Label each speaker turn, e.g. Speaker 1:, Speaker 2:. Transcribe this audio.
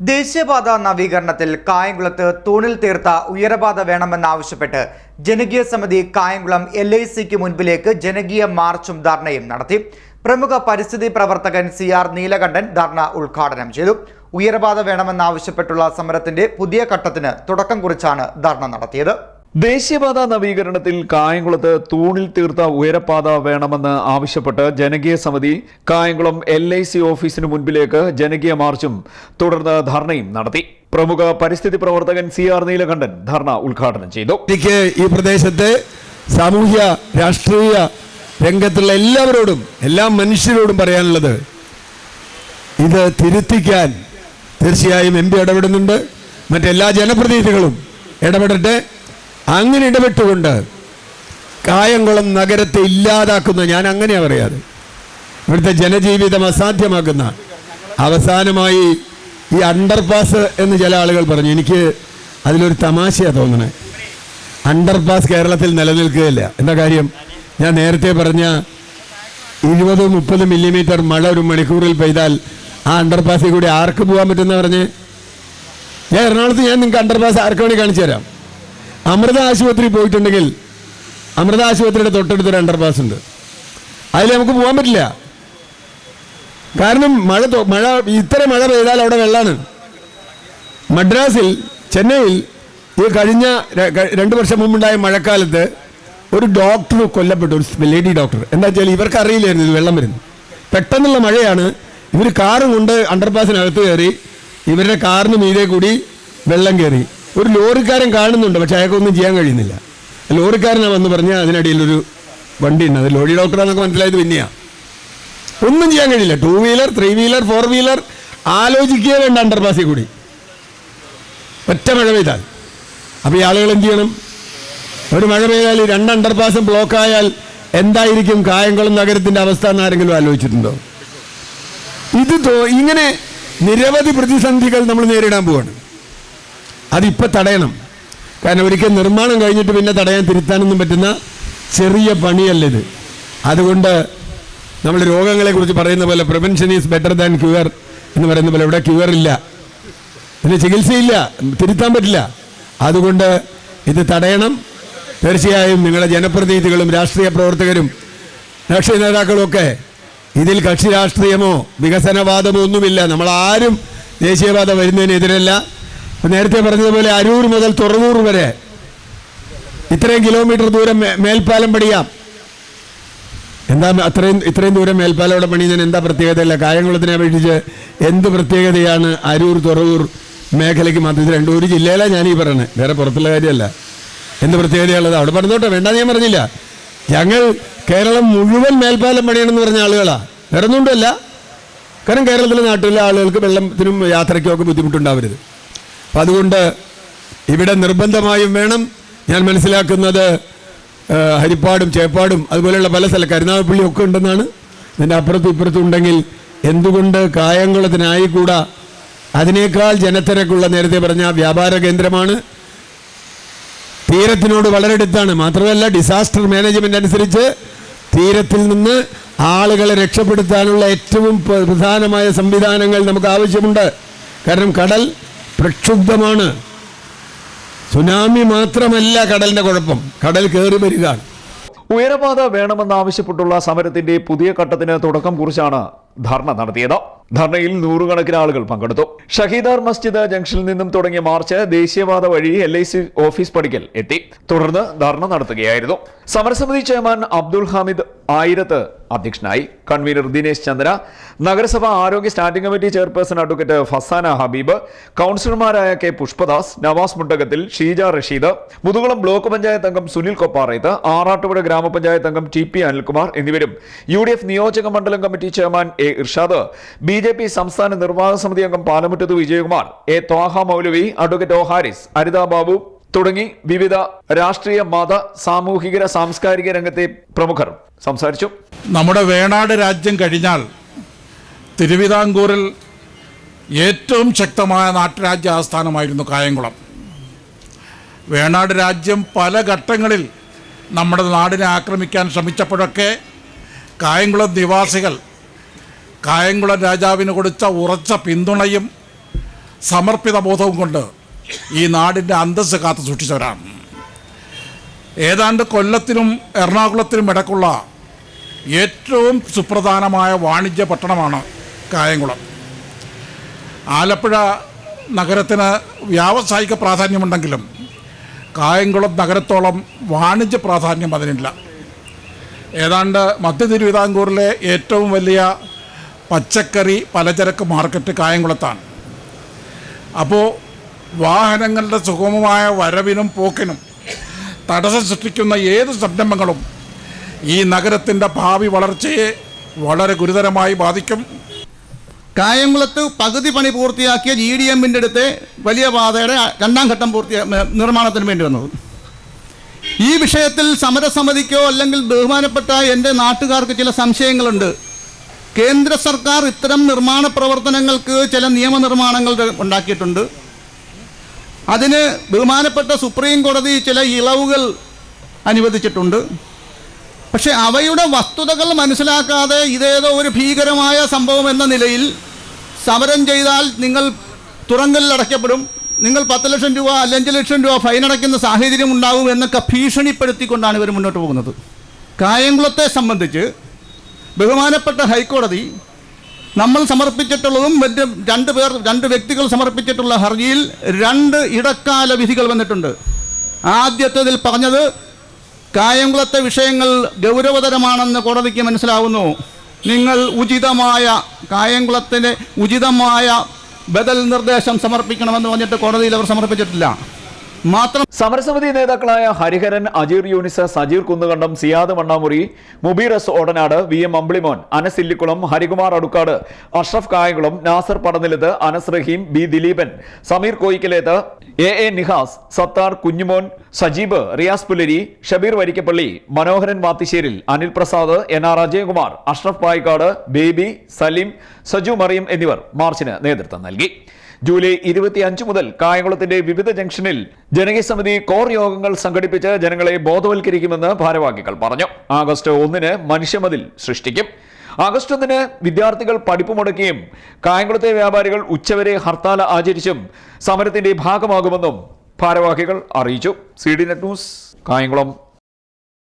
Speaker 1: ദേശീയപാത നവീകരണത്തിൽ കായംകുളത്ത് തൂണിൽ തീർത്ത ഉയരപാത വേണമെന്നാവശ്യപ്പെട്ട് ജനകീയ സമിതി കായംകുളം എൽ ഐ സിക്ക് മുൻപിലേക്ക് ജനകീയ മാർച്ചും ധർണയും നടത്തി. പ്രമുഖ പരിസ്ഥിതി പ്രവർത്തകൻ സി ആർ നീലകണ്ഠൻ ധർണ ഉദ്ഘാടനം ചെയ്തു. ഉയരപാത വേണമെന്നാവശ്യപ്പെട്ടുള്ള സമരത്തിന്റെ പുതിയ ഘട്ടത്തിന് തുടക്കം കുറിച്ചാണ് ധർണ നടത്തിയത്.
Speaker 2: ദേശീയപാത നവീകരണത്തിൽ കായംകുളത്ത് തൂണിൽ തീർത്ത ഉയരപാത വേണമെന്ന് ആവശ്യപ്പെട്ട് ജനകീയ സമിതി കായംകുളം എൽ ഐ സി ഓഫീസിന് മുൻപിലേക്ക് ജനകീയ മാർച്ചും തുടർന്ന് ധർണയും നടത്തി. പ്രമുഖ പരിസ്ഥിതി പ്രവർത്തകൻ സി ആർ നീലകണ്ഠൻ ധർണ ഉദ്ഘാടനം ചെയ്തു.
Speaker 3: ഈ പ്രദേശത്തെ സാമൂഹ്യ രാഷ്ട്രീയ രംഗത്തുള്ള എല്ലാവരോടും എല്ലാ മനുഷ്യരോടും പറയാനുള്ളത് ഇത് തിരുത്തിക്കാൻ തീർച്ചയായും എം പി ഇടപെടുന്നുണ്ട്. മറ്റെല്ലാ ജനപ്രതിനിധികളും ഇടപെടട്ടെ. അങ്ങനെ ഇടപെട്ടുകൊണ്ട് കായംകുളം നഗരത്തെ ഇല്ലാതാക്കുന്ന ഞാൻ അങ്ങനെയാണ് പറയാതെ ഇവിടുത്തെ ജനജീവിതം അസാധ്യമാക്കുന്ന അവസാനമായി ഈ അണ്ടർപാസ് എന്ന് ചില ആളുകൾ പറഞ്ഞു. എനിക്ക് അതിലൊരു തമാശയാണ് തോന്നണേ. അണ്ടർപാസ് കേരളത്തിൽ നിലനിൽക്കുകയില്ല. എന്താ കാര്യം? ഞാൻ നേരത്തെ പറഞ്ഞ ഇരുപത് മുപ്പത് മില്ലിമീറ്റർ മഴ ഒരു മണിക്കൂറിൽ പെയ്താൽ ആ അണ്ടർപാസിൽ കൂടി ആർക്ക് പോകാൻ പറ്റുന്ന പറഞ്ഞ്? ഞാൻ എറണാകുളത്ത് ഞാൻ നിങ്ങൾക്ക് അണ്ടർപാസ് ആർക്ക് വേണ്ടി കാണിച്ചു തരാം. അമൃത ആശുപത്രി പോയിട്ടുണ്ടെങ്കിൽ അമൃത ആശുപത്രിയുടെ തൊട്ടടുത്ത് ഒരു അണ്ടർപാസ് ഉണ്ട്. അതിൽ നമുക്ക് പോകാൻ പറ്റില്ല. കാരണം മഴ മഴ ഇത്ര മഴ പെയ്താൽ അവിടെ വെള്ളമാണ് മദ്രാസിൽ ചെന്നൈയിൽ ഈ കഴിഞ്ഞ രണ്ട് വർഷം മുമ്പുണ്ടായ മഴക്കാലത്ത് ഒരു ഡോക്ടർ കൊല്ലപ്പെട്ടു ഒരു ലേഡി ഡോക്ടർ എന്താ വെച്ചാൽ ഇവർക്ക് അറിയില്ലായിരുന്നു ഇത് വെള്ളം വരുന്നു പെട്ടെന്നുള്ള മഴയാണ് ഇവർ കാറും കൊണ്ട് അണ്ടർപാസിനകത്ത് കയറി ഇവരുടെ കാറിന് മീതെ കൂടി വെള്ളം കയറി. ഒരു ലോറിക്കാരൻ കാണുന്നുണ്ട് പക്ഷെ അയാൾക്കൊന്നും ചെയ്യാൻ കഴിയുന്നില്ല. ലോറിക്കാരനാ വന്ന് പറഞ്ഞാൽ അതിനിടയിൽ ഒരു വണ്ടി ഉണ്ട് അത് ലോറി ഡോക്ടറാന്നൊക്കെ മനസ്സിലായത് പിന്നെയാ. ഒന്നും ചെയ്യാൻ കഴിയില്ല. Two wheeler three wheeler four wheeler ആലോചിക്കുക വേണ്ട അണ്ടർപാസിൽ കൂടി. ഒറ്റ മഴ പെയ്താൽ. അപ്പോൾ ഈ ആളുകൾ എന്ത് ചെയ്യണം? ഒരു മഴ പെയ്താൽ ഈ രണ്ട് അണ്ടർപാസും ബ്ലോക്കായാൽ എന്തായിരിക്കും കായംകുളം നഗരത്തിന്റെ അവസ്ഥ എന്ന് ആരെങ്കിലും ആലോചിച്ചിട്ടുണ്ടോ? ഇത് ഇങ്ങനെ നിരവധി പ്രതിസന്ധികൾ നമ്മൾ നേരിടാൻ പോവാണ്. അതിപ്പോൾ തടയണം. കാരണം ഒരിക്കൽ നിർമ്മാണം കഴിഞ്ഞിട്ട് പിന്നെ തടയാൻ തിരുത്താനൊന്നും പറ്റുന്ന ചെറിയ പണിയല്ല ഇത്. അതുകൊണ്ട് നമ്മൾ രോഗങ്ങളെക്കുറിച്ച് പറയുന്ന പോലെ prevention is better than cure എന്ന് പറയുന്ന പോലെ ഇവിടെ ക്യൂർ ഇല്ല. പിന്നെ ചികിത്സയില്ല തിരുത്താൻ പറ്റില്ല. അതുകൊണ്ട് ഇത് തടയണം. തീർച്ചയായും നിങ്ങളുടെ ജനപ്രതിനിധികളും രാഷ്ട്രീയ പ്രവർത്തകരും രാഷ്ട്രീയ നേതാക്കളും ഒക്കെ ഇതിൽ കക്ഷി രാഷ്ട്രീയമോ വികസനവാദമോ ഒന്നുമില്ല. നമ്മളാരും ദേശീയവാദം വരുന്നതിനെതിരല്ല. നേരത്തെ പറഞ്ഞതുപോലെ അരൂർ മുതൽ തുറവൂർ വരെ. ഇത്രയും കിലോമീറ്റർ ദൂരം മേൽപ്പാലം പണിയാം. എന്താ അത്രയും ഇത്രയും ദൂരം മേൽപ്പാലം അവിടെ പണിയുന്നതിന് എന്താ പ്രത്യേകതയില്ല? കായംകുളത്തിനെ അപേക്ഷിച്ച് എന്ത് പ്രത്യേകതയാണ് അരൂർ തുറവൂർ മേഖലയ്ക്ക് മാത്രം? രണ്ട് ഒരു ജില്ലയിലാണ് ഞാൻ ഈ വേറെ പുറത്തുള്ള കാര്യമല്ല. എന്ത് പ്രത്യേകതയുള്ളത് അവിടെ പറഞ്ഞോട്ടെ വേണ്ട ഞാൻ പറഞ്ഞില്ല. ഞങ്ങൾ കേരളം മുഴുവൻ മേൽപ്പാലം പണിയണമെന്ന് പറഞ്ഞ ആളുകളാണ് വേറെ ഒന്നുകൊണ്ടല്ല കാരണം കേരളത്തിലെ നാട്ടിലെ ആളുകൾക്ക് വെള്ളത്തിനും യാത്രയ്ക്കും ഒക്കെ ബുദ്ധിമുട്ടുണ്ടാവരുത്. അപ്പം അതുകൊണ്ട് ഇവിടെ നിർബന്ധമായും വേണം ഞാൻ മനസ്സിലാക്കുന്നത് ഹരിപ്പാടും ചേപ്പാടും അതുപോലെയുള്ള പല സ്ഥല കരുനാഗപ്പള്ളി ഒക്കെ ഉണ്ടെന്നാണ്. ഇതിന്റെ അപ്പുറത്തും ഇപ്പുറത്തും ഉണ്ടെങ്കിൽ എന്തുകൊണ്ട് കായംകുളത്തിനായിക്കൂടാ? അതിനേക്കാൾ ജനത്തിരക്കുള്ള നേരത്തെ പറഞ്ഞ വ്യാപാര കേന്ദ്രമാണ്. തീരത്തിനോട് വളരെ അടുത്താണ്. മാത്രമല്ല ഡിസാസ്റ്റർ മാനേജ്മെന്റ് അനുസരിച്ച് തീരത്തിൽ നിന്ന് ആളുകളെ രക്ഷപ്പെടുത്താനുള്ള ഏറ്റവും പ്രധാനമായ സംവിധാനങ്ങൾ നമുക്ക് ആവശ്യമുണ്ട്. കാരണം കടൽ പ്രക്ഷുബ്ധമാണ്. സുനാമി മാത്രമല്ല കടലിന്റെ കുഴപ്പം. കടൽ കയറി വരികയാണ്.
Speaker 2: ഉയരപാത വേണമെന്നാവശ്യപ്പെട്ടുള്ള സമരത്തിന്റെ പുതിയ ഘട്ടത്തിന് തുടക്കം കുറിച്ചാണ് ധർണ നടത്തിയത്. ധർണയിൽ നൂറുകണക്കിന് ആളുകൾ പങ്കെടുത്തു. ഷഹീദാർ മസ്ജിദ് ജംഗ്ഷനിൽ നിന്നും തുടങ്ങിയ മാർച്ച് ദേശീയപാത വഴി എൽ ഐ സി ഓഫീസ് പടിക്കൽ എത്തി. തുടർന്ന് ധർണ നടത്തുകയായിരുന്നു. സമരസമിതി ചെയർമാൻ അബ്ദുൾ ഹാമിദ് ആയിരത്ത് അധ്യക്ഷനായി. കൺവീനർ ദിനേശ് ചന്ദ്ര നഗരസഭ ആരോഗ്യ standing committee chairperson advocate Fasana Habeeb കൗൺസിലർമാരായ കെ പുഷ്പദാസ് നവാസ് മുണ്ടകത്തിൽ ഷീജ റഷീദ് മുതുകുളം ബ്ലോക്ക് പഞ്ചായത്ത് അംഗം സുനിൽ കൊപ്പാറയത്ത് ആറാട്ടുപുഴ ഗ്രാമപഞ്ചായത്ത് അംഗം ടി പി അനിൽകുമാർ എന്നിവരും യു ഡി എഫ് നിയോജക മണ്ഡലം committee chairman A Irshad B J P സംസ്ഥാന നിർവാഹക സമിതി അംഗം Palamuttath Vijayakumar A Thwaha Moulavi advocate O Haris Aritha Babu തുടങ്ങി വിവിധ രാഷ്ട്രീയ മത സാമൂഹിക സാംസ്കാരിക രംഗത്തെ പ്രമുഖർ സംസാരിച്ചു.
Speaker 4: നമ്മുടെ വേണാട് രാജ്യം കഴിഞ്ഞാൽ തിരുവിതാംകൂറിൽ ഏറ്റവും ശക്തമായ നാട്ടുരാജ്യ ആസ്ഥാനമായിരുന്നു കായംകുളം. വേണാട് രാജ്യം പല ഘട്ടങ്ങളിൽ നമ്മുടെ നാടിനെ ആക്രമിക്കാൻ ശ്രമിച്ചപ്പോഴൊക്കെ കായംകുളം നിവാസികൾ കായംകുളം രാജാവിന് കൊടുത്ത ഉറച്ച പിന്തുണയും സമർപ്പിത ബോധവും കൊണ്ട് ഈ നാടിന്റെ അന്തസ് കാത്തു സൂക്ഷിച്ചവരാണ്. ഏതാണ്ട് കൊല്ലത്തിനും എറണാകുളത്തിനും ഇടക്കുള്ള ഏറ്റവും സുപ്രധാനമായ വാണിജ്യ പട്ടണമാണ് കായംകുളം. ആലപ്പുഴ നഗരത്തിന് വ്യാവസായിക പ്രാധാന്യമുണ്ടെങ്കിലും കായംകുളം നഗരത്തോളം വാണിജ്യ പ്രാധാന്യം അതിനില്ല. ഏതാണ്ട് മധ്യ തിരുവിതാംകൂറിലെ ഏറ്റവും വലിയ പച്ചക്കറി പലചരക്ക് മാർക്കറ്റ് കായംകുളത്താണ്. അപ്പോൾ വാഹനങ്ങളുടെ സുഗമമായ വരവിനും പോക്കിനും തടസ്സം സൃഷ്ടിക്കുന്ന ഏത് സംരംഭങ്ങളും ഈ നഗരത്തിന്റെ ഭാവി വളർച്ചയെ വളരെ ഗുരുതരമായി ബാധിക്കും.
Speaker 5: കായംകുളത്ത് പകുതി പണി പൂർത്തിയാക്കിയ ജി ഡി എമ്മിന്റെ അടുത്ത് വലിയ പാതയുടെ രണ്ടാം ഘട്ടം പൂർത്തിയാ നിർമ്മാണത്തിന് വേണ്ടി വന്നത്. ഈ വിഷയത്തിൽ സമരസമിതിക്കോ അല്ലെങ്കിൽ ബഹുമാനപ്പെട്ട എന്റെ നാട്ടുകാർക്ക് ചില സംശയങ്ങളുണ്ട്. കേന്ദ്ര സർക്കാർ ഇത്തരം നിർമ്മാണ പ്രവർത്തനങ്ങൾക്ക് ചില നിയമനിർമ്മാണങ്ങൾ ഉണ്ടാക്കിയിട്ടുണ്ട്. അതിന് ബഹുമാനപ്പെട്ട സുപ്രീം കോടതി ചില ഇളവുകൾ അനുവദിച്ചിട്ടുണ്ട്. പക്ഷെ അവയുടെ വസ്തുതകൾ മനസ്സിലാക്കാതെ ഇതേതോ ഒരു ഭീകരമായ സംഭവം എന്ന നിലയിൽ സമരം ചെയ്താൽ നിങ്ങൾ തുറങ്കലിൽ അടയ്ക്കപ്പെടും. നിങ്ങൾ പത്ത് ലക്ഷം രൂപ അല്ല അഞ്ച് ലക്ഷം രൂപ ഫൈൻ അടയ്ക്കുന്ന സാഹചര്യം ഉണ്ടാവും എന്നൊക്കെ ഭീഷണിപ്പെടുത്തിക്കൊണ്ടാണ് ഇവർ മുന്നോട്ട് പോകുന്നത്. കായംകുളത്തെ സംബന്ധിച്ച് ബഹുമാനപ്പെട്ട ഹൈക്കോടതി നമ്മൾ സമർപ്പിച്ചിട്ടുള്ളതും മറ്റ് രണ്ട് പേർ രണ്ട് വ്യക്തികൾ സമർപ്പിച്ചിട്ടുള്ള ഹർജിയിൽ രണ്ട് ഇടക്കാല വിധികൾ വന്നിട്ടുണ്ട്. ആദ്യത്തേതിൽ പറഞ്ഞത് കായംകുളത്തെ വിഷയങ്ങൾ ഗൗരവതരമാണെന്ന് കോടതിക്ക് മനസ്സിലാവുന്നു. നിങ്ങൾ ഉചിതമായ കായംകുളത്തിന് ഉചിതമായ ബദൽ നിർദ്ദേശം സമർപ്പിക്കണമെന്ന് പറഞ്ഞിട്ട് കോടതിയിൽ അവർ സമർപ്പിച്ചിട്ടില്ല. മാത്രം
Speaker 2: സമരസമിതി നേതാക്കളായ Hariharan Ajeer Younis Sajeer Kunnukandam Siyad Mannamuri Mubeeras Odanad V M Ambilimon Anas Illikkulam Harikumar Adukkad Ashraf Kayamkulam Nasar Padanilath Anas Raheem B Dileepan Sameer Koickalethu A A Nihas Sathar Kunjumon Sajeeb Riyas Pulari Shabeer Varikkappally Manoharan Vathisseril Anil Prasad N R Ajayakumar Ashraf Payikkad Baby Saleem Saju Mariyam എന്നിവർ മാർച്ചിന് നേതൃത്വം നൽകി. July ഇരുപത്തിയഞ്ച് മുതൽ കായംകുളത്തിന്റെ വിവിധ ജംഗ്ഷനിൽ ജനകീയ സമിതി കോർ യോഗങ്ങൾ സംഘടിപ്പിച്ച് ജനങ്ങളെ ബോധവൽക്കരിക്കുമെന്ന് ഭാരവാഹികൾ പറഞ്ഞു. ആഗസ്റ്റ് ഒന്നിന് മനുഷ്യമതിൽ സൃഷ്ടിക്കും. ആഗസ്റ്റ് ഒന്നിന് വിദ്യാർത്ഥികൾ പഠിപ്പ് മുടക്കുകയും കായംകുളത്തെ വ്യാപാരികൾ ഉച്ചവരെ ഹർത്താൽ ആചരിച്ചും സമരത്തിന്റെ ഭാഗമാകുമെന്നും ഭാരവാഹികൾ അറിയിച്ചു. C D net news Kayamkulam.